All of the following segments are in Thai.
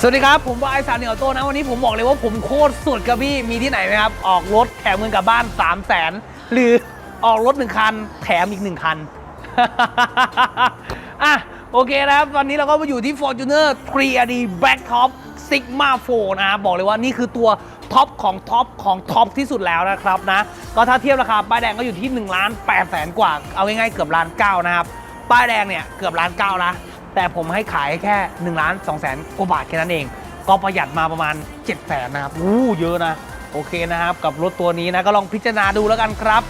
สวัสดีครับ ผมบอสามเหนียวโตนะ วันนี้ผมบอกเลยว่าผมโคตรสุดครับพี่ มีที่ไหนไหมครับ ออกรถแถมเงินกลับบ้าน 3 0 0แสนหรือออกรถหนึ่งคัน แถมอีกหนึ่งคัน อะ โอเคนะครับตอนนี้เราก็มาอยู่ที่ Fortuner 3 d Black Top Sigma 4 นะครับบอกเลยว่านี่คือตัวท็อปของท็อปของท็อปที่สุดแล้วนะครับนะ ก็ถ้าเทียบราคาป้ายแดงก็อยู่ที่1ล้าน8แสนกว่า เอาง่ายๆเกือบล้านเก้านะครับ ป้ายแดงเนี่ยเกือบล้านเก้านะ แต่ผมให้ขายแค่1ล้าน2แสนกว่าบาทแค่นั้นเอง ก็ประหยัดมาประมาณ7แสนนะครับอู้เยอะนะ โอเคนะครับ กับรถตัวนี้นะ ก็ลองพิจารณาดูแล้วกันครับ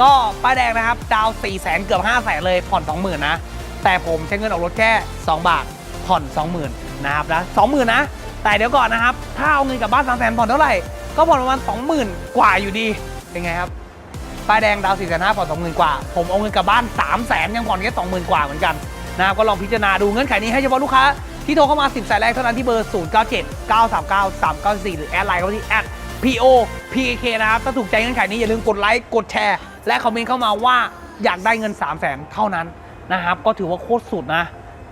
ก็ป้ายแดงนะครับ ดาว4แสนเกือบ5แสนเลยผ่อน 20,000นะ แต่ผมใช้เงินออกรถแค่ 2 บาทผ่อน 20,000นะครับนะ20,000นะ แต่เดี๋ยวก่อนนะครับ ถ้าเอาเงินกลับบ้าน3แสนผ่อนเท่าไหร่ก็ผ่อนประมาณ20,000 กว่าอยู่ดีเป็นไงครับป้ายแดงดาว4 5 0 0 0ผ่อน20,000กว่า ผมเอาเงินกลับบ้าน3 0 0 0 0 0ยังผ่อนแค่20,000กว่าเหมือนกัน นะครับก็ลองพิจารณาดูเงื่อนไขนี้ให้เฉพาะลูกค้าที่โทรเข้ามา 10 สายแรกเท่านั้นที่เบอร์ 0 9 7 9 3 9 3 9 4 หรือแอดไลน์เข้ามาที่แอด PO PK นะครับ ถ้าถูกใจเงื่อนไขนี้อย่าลืมกดไลค์กดแชร์ และคอมเมนต์เข้ามาว่าอยากได้เงิน 3 0 0 0 0 0เท่านั้นนะครับ ก็ถือว่าโคตรสุดนะ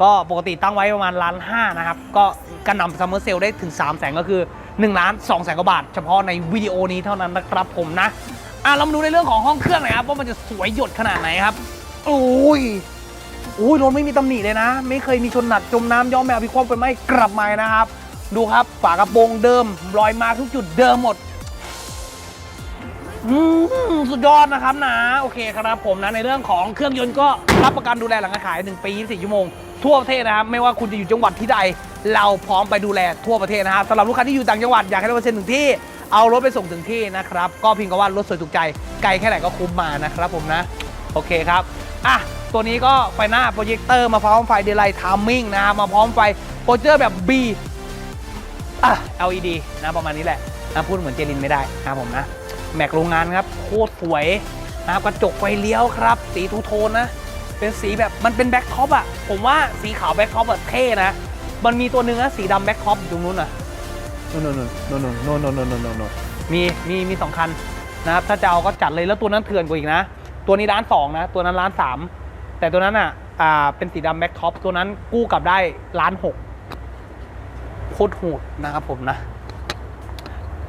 ก็ปกติตั้งไว้ประมาณล้านห้านะครับ ก็กระหนำซัมเมอร์เซลได้ถึง 3 0 0แสนก็คือ1ล้าน2แสนกว่าบาท เฉพาะในวิดีโอนี้เท่านั้นนะครับผมนะอะเรามาดูในเรื่องของห้องเครื่องหน่อยครับว่ามันจะสวยหยดขนาดไหนครับโอ้ย อ้ยรถไม่มีตำหนิเลยนะ ไม่เคยมีชนหนักจมน้ำย้อมแมวพิความไปไม่กลับมานะครับ ดูครับฝากระโปรงเดิม รอยมาทุกจุดเดิมหมดสุดยอดนะครับนะ โอเคครับผมนะในเรื่องของเครื่องยนต์ก็รับประกันดูแลหลังการขาย 1 ปี 24 ชั่วโมง ทั่วประเทศนะครับ ไม่ว่าคุณจะอยู่จังหวัดที่ใด เราพร้อมไปดูแลทั่วประเทศนะครับสำหรับลูกค้าที่อยู่ต่างจังหวัดอยากให้เราไปเซ็นถึงที่ เอารถไปส่งถึงที่นะครับ ก็พิมพ์คำว่ารถสวยถูกใจ ไกลแค่ไหนก็คุ้มมานะครับผมนะ โอเคครับ อะ ตัวนี้ก็ไฟหน้าโปรเจคเตอร์มาพร้อมไฟเดลไลท์ทามมิ่งนะครับมาพร้อมไฟโปรเจคเตอร์แบบ B อะ LED นะประมาณนี้แหละนะพูดเหมือนเจลินไม่ได้นะผมนะ แม็กโรงงานครับโคตรสวยนะรกระจกไฟเลี้ยวครับ สีทูโทนนะ เป็นสีแบบมันเป็นแบ็คท็อปอะ ผมว่าสีขาวแบ็คท็อปอะเท่นะ มันมีตัวหนึ่งนะสีดำแบ็คท็อปอยู่ตรงนู้นอะนู่นนู่นนู่นนู่นนู่นนู่นนู่นนู่นนู่นนู่นมีมีมีสองคันนะครับถ้าจะเอาก็จัดเลยแล้วตัวนั้นเถื่อนกว่าอีกนะ ตัวนี้ร้านสองนะ ตัวนั้นร้านสาม แต่ตัวนั้นอะอ่าเป็นสีดำแบ็คท็อปตัวนั้นกู้กลับได้ล้านหกโคตรโหดนะครับผมนะ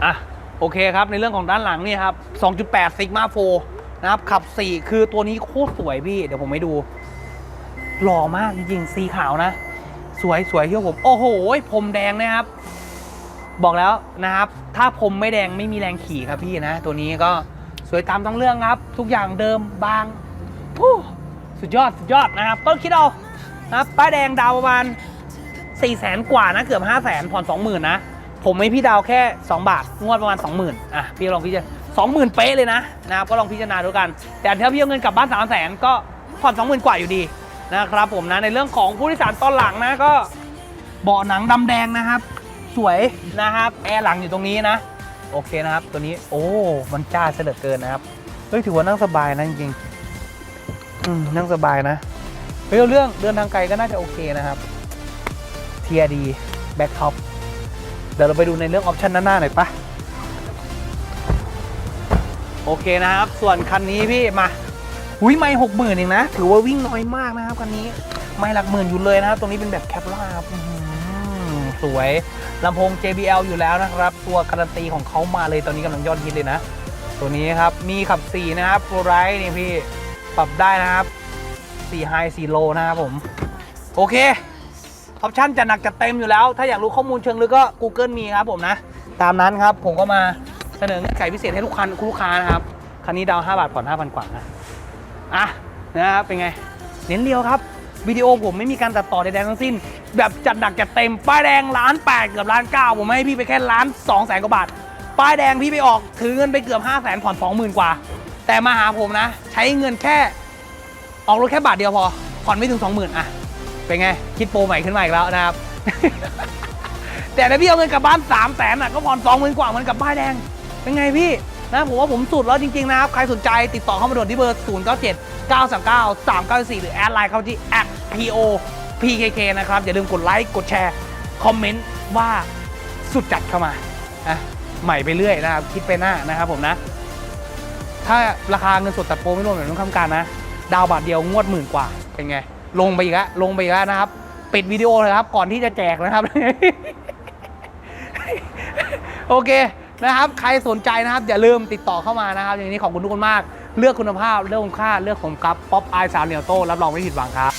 อะ โอเคครับ ในเรื่องของด้านหลังนี่ครับ 2.8 Sigma 4 นะครับ ขับ 4 คือตัวนี้โคตรสวยพี่ เดี๋ยวผมให้ดู หล่อมากจริงๆ สีขาวนะ สวยสวยเที่ยวผม โอ้โหผมแดงนะครับ บอกแล้วนะครับ ถ้าผมไม่แดงไม่มีแรงขี่ครับพี่นะ ตัวนี้ก็สวยตามต้องเรื่องครับ ทุกอย่างเดิมบางอู้ สุดยอดสุดยอดนะครับ ต้นคิดเอานะครับป้ายแดงดาวประมาณ4 0 0แสนกว่านะเกือบ5 0 0แสนผ่อน20,000นะ ผมให้พี่ดาวแค่ 2 บาท งวดประมาณ 20,000อะพี่ลองพิจารณา20,000เป๊ะเลยนะนะครับก็ลองพิจารณาดูกัน แต่ถ้าพี่เอาเงินกลับบ้าน3 0 0แสนก็ผ่อน20,000กว่าอยู่ดีนะครับผมนะในเรื่องของผู้โดยสารตอนหลังนะก็เบาะหนังดำแดงนะครับ สวยนะครับแอร์หลังอยู่ตรงนี้นะ โอเคนะครับ ตัวนี้โอ้มันจ้าเสลือเกินนะครับเฮ้ยถือว่านั่งสบายนะจริง อืมนั่งสบายนะเฮ้ยเอาเรื่องเดินทางไกลก็น่าจะโอเคนะครับเทียดีแบ็คท็อปเดี๋ยวเราไปดูในเรื่องออปชันด้านหน้าหน่อยปะโอเคนะครับ ส่วนคันนี้พี่มาอุ้ยไม่หกหมื่นเองนะ ถือว่าวิ่งน้อยมากนะครับคันนี้ ไม่หลักหมื่นอยู่เลยนะครับ ตรงนี้เป็นแบบแคปล่าครับสวยลำโพง JBL อยู่แล้วนะครับ ตัวการันตีของเขามาเลยตอนนี้กำลังยอดฮิตเลยนะ ตัวนี้ครับ มีขับ4นะครับโปรไรนี่พี่ ปรับได้นะครับ4ไฮ4โลนะครับผม โอเค ออปชั่นจะหนักจะเต็มอยู่แล้ว ถ้าอยากรู้ข้อมูลเชิงลึกก็ Google มีครับผมนะ ตามนั้นครับ ผมก็มาเสนอเงื่อนไขพิเศษให้ลูกค้าคุณลูกค้านะครับ คันนี้ดาว5บาทผ่อน5,000 กว่านะอะนะครับเป็นไง เน้นเรียวครับวิดีโอผมไม่มีการตัดต่อใดๆทั้งสิ้น แบบจัดหนักจัดเต็ม ป้ายแดงล้านแปดเกือบล้านเก้าผมให้พี่ไปแค่ล้านสองแสนกว่าบาท ป้ายแดงพี่ไปออกถือเงินไปเกือบ5 0 0แสนผ่อน20,000กว่า แต่มาหาผมนะ ใช้เงินแค่ ออกรถแค่บาทเดียวพอผ่อนไม่ถึง 20,000อะ เป็นไง คิดโปรใหม่ขึ้นมาอีกแล้วนะครับ แต่ถ้าพี่เอาเงินกลับบ้าน3 0 0แสนอะก็ผ่อน2 0,000กว่าเหมือนกับป้ายแดง เป็นไงพี่นะผมว่าผมสุดแล้วจริงๆนะครับ ใครสนใจติดต่อเข้ามาด่วนที่เบอร์ 0 9 7 9 3 9 3 9 4 หรือแอดไลน์เข้าที่ @po pkk นะครับ อย่าลืมกดไลค์กดแชร์ คอมเมนต์ว่าสุดจัดเข้ามาอะใหม่ไปเรื่อยนะครับ คิดไปหน้านะครับผมนะ ถ้าราคาเงินสดแต่โปรไม่รวมอย่างน้องคำการนะ ดาวบาทเดียวงวดหมื่นกว่า เป็นไง ลงไปอีกแล้วลงไปอีกแล้วนะครับ ปิดวิดีโอเลยครับ ก่อนที่จะแจกนะครับ โอเคนะครับ ใครสนใจนะครับ อย่าลืมติดต่อเข้ามานะครับ อย่างนี้ขอบคุณทุกคนมาก เลือกคุณภาพ เลือกคุณค่า เลือกผมครับ ป๊อปไอสาวเหนียวโต้รับรองไม่ผิดหวังครับ